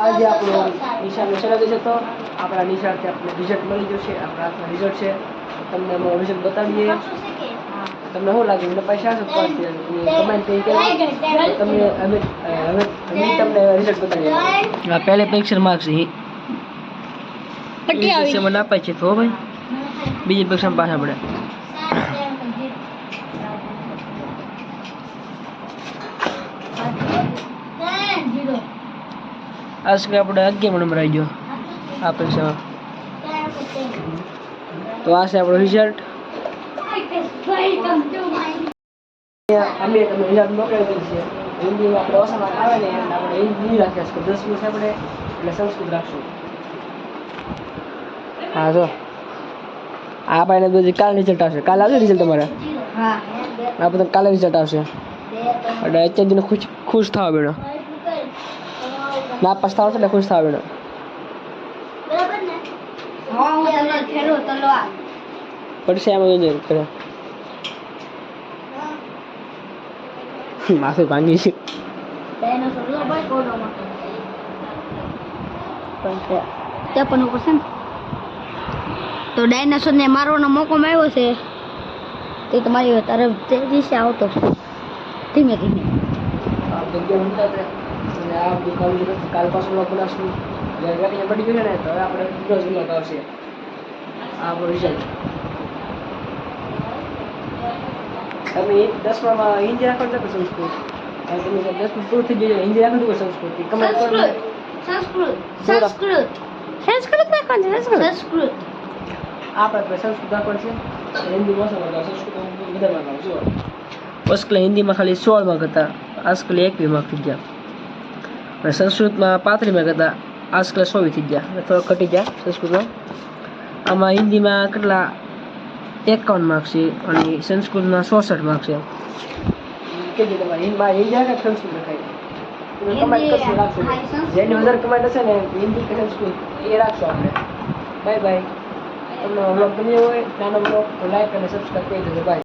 આજે આપણો નિશાળનો ચલાવી હતો આપણા નિશાળથી આપણે રિઝલ્ટ મળી ગયું છે આપણા હાથમાં રિઝલ્ટ છે. તમને અમે રિઝલ્ટ બતાવીએ. તમને શું લાગે? મને પૈસા શું પડશે કમેન્ટ તમને અમે હવે અમે તમને રિઝલ્ટ બતાવીએ. આ પહેલે પરીક્ષા માર્ક્સ છે પટ્ટી આવી. ગઈ. મને અપાય છે તો ભાઈ. બીજી પરીક્ષામાં પાછા પડે. આ સ્ક્રે આપણે અગિયાર નંબર આવી ગયો. આ પરીક્ષામાં તો આ છે આપણો રિઝલ્ટ અમે તમને રિઝલ્ટ મોકલી દીધું છે. હિન્દીમાં આપણે ઓછા માર્ક આવે ને એટલે આપણે હિન્દી રાખ્યા છે. દસ દિવસ આપણે એટલે સંસ્કૃત રાખશું. હા જો. આ ભાઈને તો હજી કાલે રિઝલ્ટ આવશે. કાલે આવશે રિઝલ્ટ તમારે? હા. આ બધા કાલે રિઝલ્ટ આવશે. એટલે અત્યાર દિને ખુશ ખુશ થવા બેનો ના પસ્તાવો છે એટલે ખુશ થવા બેનો હા હું તલવાર ફેરવો તલવાર પડશે એમ જોજે કરે. માથું ભાંગી છે. ડાયનોસોર લો ભાઈ કોડોમાં તે પણ ઉપર છે ને. તો ડાયનાસોર ને મારવાનો મોકો મળ્યો છે. તે તમારી તરફ જે દિશે આવતો. ધીમે ધીમે. આ જગ્યા અને આ હતું. કાલ પાછું બનાવશું. જ્યારે વેકેશન પડી ગયું ને તો હવે આપણે બીજો જિલ્લો આવશે. આ આપણો રિઝલ્ટ તમે દસમામાં હિન્દી રાખો છો કે સંસ્કૃત. તમે જો દસમું પૂરું થઈ ગયું હિન્દી રાખો છો કે સંસ્કૃત. સંસ્કૃત. સંસ્કૃત. સંસ્કૃત. સંસ્કૃત આપણે સંસ્કૃત રાખવાનું છે. હિન્દી ઓછા સંસ્કૃત વધારે માર્ક આવે સોળ હિન્દીમાં ખાલી સોળ માર્ક હતા. આજકાલ એકવી માર્ક થઈ ગયા. અને સંસ્કૃતમાં પાંત્રીસ કરતા આજકાલ ચોવીસ થઈ ગયા. થોડો ઘટી ગયા સંસ્કૃતમાં. આમાં હિન્દીમાં કેટલા એકાવન માર્ક્સ છે અને સંસ્કૃતમાં ચોસઠ માર્ક્સ છે કેજો તમારે હિન્દીમાં હિન્દી કે સંસ્કૃત તમે કમેન્ટ કરશો રાખશો જેની વધારે કમેન્ટ હશે ને હિન્દી કે સંસ્કૃત એ રાખશો આપણે. Bye bye. તમને બ્લોગ ગમ્યો હોય નાનો બ્લોગ તો લાઈક અને સબસ્ક્રાઈબ કરી દેજો. બાય